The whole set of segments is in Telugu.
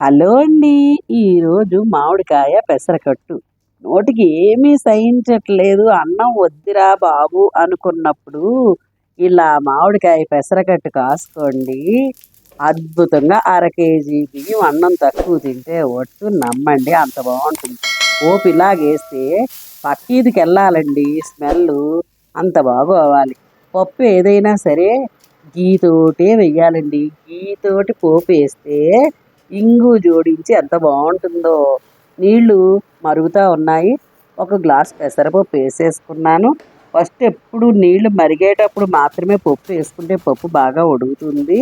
హలో అండి. ఈరోజు మామిడికాయ పెసరకట్టు. నోటికి ఏమీ సహించట్లేదు. అన్నం వద్దిరా బాబు అనుకున్నప్పుడు ఇలా మామిడికాయ పెసరకట్టు కాసుకోండి. అద్భుతంగా అర కేజీ బియ్యం అన్నం తక్కువ తింటే ఒట్టు నమ్మండి. అంత బాగుంటుంది. పోపు ఇలాగేస్తే పక్కీదికి వెళ్ళాలండి. స్మెల్ అంత బాగోవాలి పప్పు ఏదైనా సరే గీతోటే వెయ్యాలండి. గీతోటి పోపు వేస్తే ఇంగు జోడించి ఎంత బాగుంటుందో. నీళ్ళు మరుగుతూ ఉన్నాయి. ఒక గ్లాస్ పెసరపప్పు వేసేసుకున్నాను. ఫస్ట్ ఎప్పుడు నీళ్ళు మరిగేటప్పుడు మాత్రమే పప్పు వేసుకుంటే పప్పు బాగా ఉడుకుతుంది.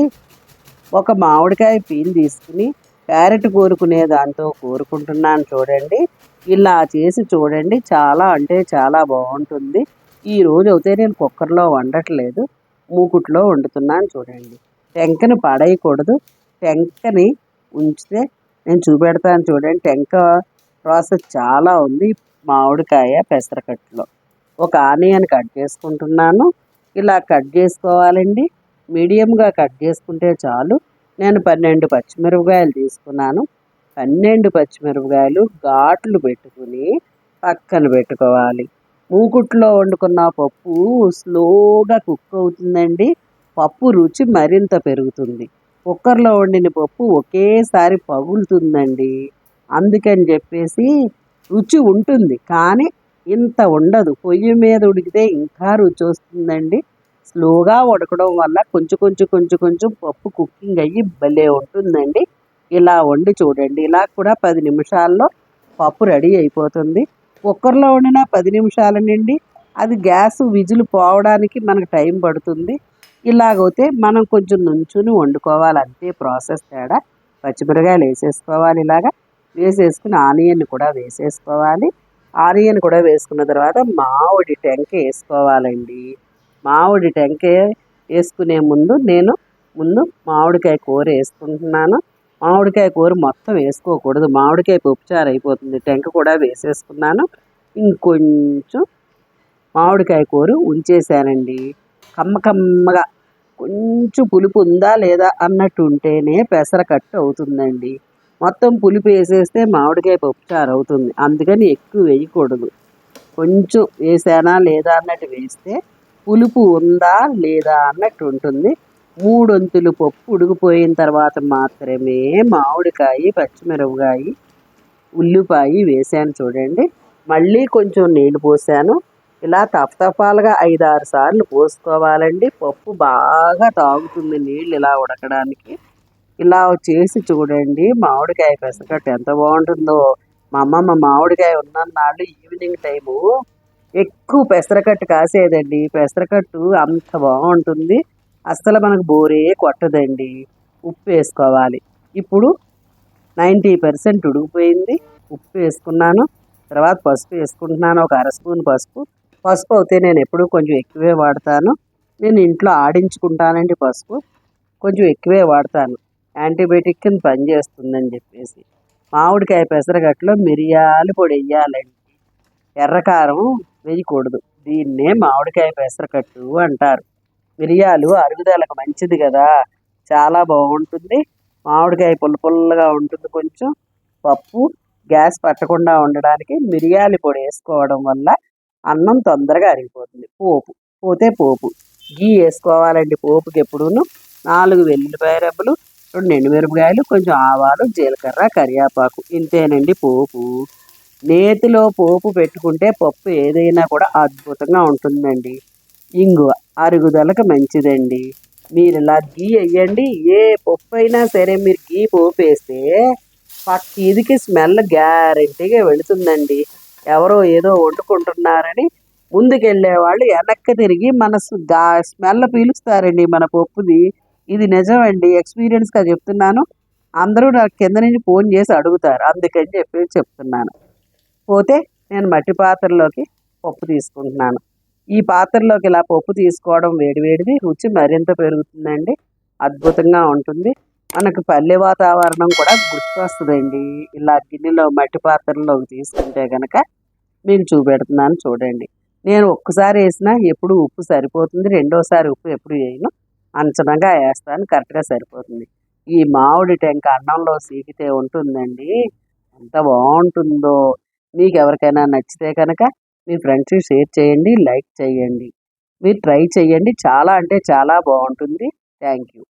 ఒక మామిడికాయ పీలు తీసుకుని క్యారెట్ కోరుకునే దాంతో కోరుకుంటున్నాను చూడండి. ఇలా చేసి చూడండి. చాలా అంటే చాలా బాగుంటుంది. ఈ రోజు అయితే నేను కుక్కర్లో వండట్లేదు. మూకుట్లో వండుతున్నాను చూడండి. టెంకని పడేయకూడదు. టెంకని ఉంచితే నేను చూపెడతాను చూడండి. టెంక ప్రాసెస్ చాలా ఉంది. మామిడికాయ పెసరకట్టులో. ఒక ఆనియన్ కట్ చేసుకుంటున్నాను. ఇలా కట్ చేసుకోవాలండి. మీడియంగా కట్ చేసుకుంటే చాలు. నేను పన్నెండు పచ్చిమిరపకాయలు తీసుకున్నాను. పన్నెండు పచ్చిమిరపకాయలు ఘాట్లు పెట్టుకుని పక్కన పెట్టుకోవాలి. మూకుట్లో వండుకున్న పప్పు స్లోగా కుక్ అవుతుందండి. పప్పు రుచి మరింత పెరుగుతుంది. కుక్కర్లో వండిన పప్పు ఒకేసారి పగులుతుందండి. అందుకని చెప్పేసి రుచి ఉంటుంది కానీ ఇంత ఉండదు. పొయ్యి మీద ఉడికితే ఇంకా రుచి వస్తుందండి. స్లోగా ఉడకడం వల్ల కొంచెం కొంచెం కొంచెం కొంచెం పప్పు కుకింగ్ అయ్యి భలే ఉంటుందండి. ఇలా వండి చూడండి. ఇలా కూడా పది నిమిషాల్లో పప్పు రెడీ అయిపోతుంది. కుక్కర్లో వండిన పది నిమిషాల నుండి అది గ్యాస్ విజులు పోవడానికి మనకు టైం పడుతుంది. ఇలాగైతే మనం కొంచెం నుంచుని వండుకోవాలి అంతే ప్రాసెస్ తేడా. పచ్చిమిరకాయలు వేసేసుకోవాలి ఇలాగా. వేసేసుకుని ఆనియన్ కూడా వేసేసుకోవాలి. ఆనియన్ కూడా వేసుకున్న తర్వాత మామిడి టెంక వేసుకోవాలండి. మామిడి టెంక వేసుకునే ముందు నేను ముందు మామిడికాయ కూర వేసుకుంటున్నాను. మామిడికాయ కూర మొత్తం వేసుకోకూడదు. మామిడికాయ పప్పుచారు అయిపోతుంది. టెంక కూడా వేసేసుకున్నాను. ఇంకొంచెం మామిడికాయ కూర ఉంచేసానండి కమ్మకమ్మగా కొంచెం పులుపు ఉందా లేదా అన్నట్టు ఉంటేనే పెసరకట్టు అవుతుందండి. మొత్తం పులుపు వేసేస్తే మామిడికాయ పప్పుచారు అవుతుంది. అందుకని ఎక్కువ వేయకూడదు. కొంచెం వేసానా లేదా అన్నట్టు వేస్తే పులుపు ఉందా లేదా అన్నట్టు ఉంటుంది మూడొంతులు పప్పు ఉడికిపోయిన తర్వాత మాత్రమే మామిడికాయ పచ్చిమిరపకాయ ఉల్లిపాయ వేసాను చూడండి. మళ్ళీ కొంచెం నీళ్ళు పోసాను. ఇలా తపతపాలుగా ఐదు ఆరు సార్లు పోసుకోవాలండి. పప్పు బాగా తాగుతుంది నీళ్ళు ఇలా ఉడకడానికి. ఇలా చేసి చూడండి మామిడికాయ పెసరకట్టు ఎంత బాగుంటుందో. మా అమ్మమ్మ మామిడికాయ ఉన్నన్నాళ్ళు ఈవినింగ్ టైము ఎక్కువ పెసరకట్టు కాసేదండి. పెసరకట్టు అంత బాగుంటుంది. అస్సలు మనకు బోరే కొట్టదండి. ఉప్పు వేసుకోవాలి. ఇప్పుడు నైంటీ పర్సెంట్ ఉడికిపోయింది. ఉప్పు వేసుకున్నాను. తర్వాత పసుపు వేసుకుంటున్నాను. ఒక అర స్పూన్ పసుపు. పసుపు అయితే నేను ఎప్పుడూ కొంచెం ఎక్కువే వాడతాను. నేను ఇంట్లో ఆడించుకుంటానండి పసుపు. కొంచెం ఎక్కువే వాడతాను. యాంటీబయాటిక్ కింద పనిచేస్తుందని చెప్పేసి. మామిడికాయ పెసరగట్లో మిరియాలు పొడి వేయాలండి ఎర్రకారం వేయకూడదు. దీన్నే మామిడికాయ పెసరకట్టు అంటారు. మిరియాలు అరుగుదలకు మంచిది కదా. చాలా బాగుంటుంది. మామిడికాయ పుల్ల పుల్లగా ఉంటుంది కొంచెం. పప్పు గ్యాస్ పట్టకుండా ఉండడానికి మిరియాల పొడి వేసుకోవడం వల్ల అన్నం తొందరగా అరిగిపోతుంది. పోపు పోతే పోపు. గీ వేసుకోవాలండి పోపుకి ఎప్పుడూను. నాలుగు వెల్లుల్లిపాయ రెబ్బలు రెండు ఎండుమిరపకాయలు కొంచెం ఆవాలు జీలకర్ర కరివేపాకు. ఇంతేనండి పోపు. నేతిలో పోపు పెట్టుకుంటే పప్పు ఏదైనా కూడా అద్భుతంగా ఉంటుందండి. ఇంగువ అరుగుదలకు మంచిదండి. మీరు ఇలా గీ వేయండి ఏ పప్పు అయినా సరే మీరు గీ పోపు వేస్తే పక్క ఇదికి స్మెల్ గ్యారంటీగా వెళుతుందండి. ఎవరో ఏదో వండుకుంటున్నారని ముందుకెళ్ళే వాళ్ళు వెనక్కి తిరిగి మన గా స్మెల్ పీలుస్తారండి మన పప్పుది ఇది నిజమండి ఎక్స్పీరియన్స్గా చెప్తున్నాను. అందరూ నాకు కింద నుంచి ఫోన్ చేసి అడుగుతారు. అందుకని చెప్పి చెప్తున్నాను. పోతే నేను మట్టి పాత్రలోకి పప్పు తీసుకుంటున్నాను. ఈ పాత్రలోకి ఇలా పప్పు తీసుకోవడం వేడివేడిది రుచి మరింత పెరుగుతుందండి. అద్భుతంగా ఉంటుంది. మనకు పల్లె వాతావరణం కూడా గుర్తొస్తుందండి. ఇలా గిన్నెలో మట్టి పాత్రలోకి తీసుకుంటే కనుక మీకు చూపెడుతున్నాను చూడండి. నేను ఒక్కసారి వేసినా ఎప్పుడు ఉప్పు సరిపోతుంది రెండోసారి ఉప్పు ఎప్పుడు వేయను. అంచనగా వేస్తాను కరెక్ట్గా సరిపోతుంది. ఈ మామిడి టెంక అన్నంలో సీకితే ఉంటుందండి. ఎంత బాగుంటుందో. మీకు ఎవరికైనా నచ్చితే కనుక మీ ఫ్రెండ్స్కి షేర్ చేయండి లైక్ చేయండి. మీరు ట్రై చేయండి. చాలా అంటే చాలా బాగుంటుంది. Thank you.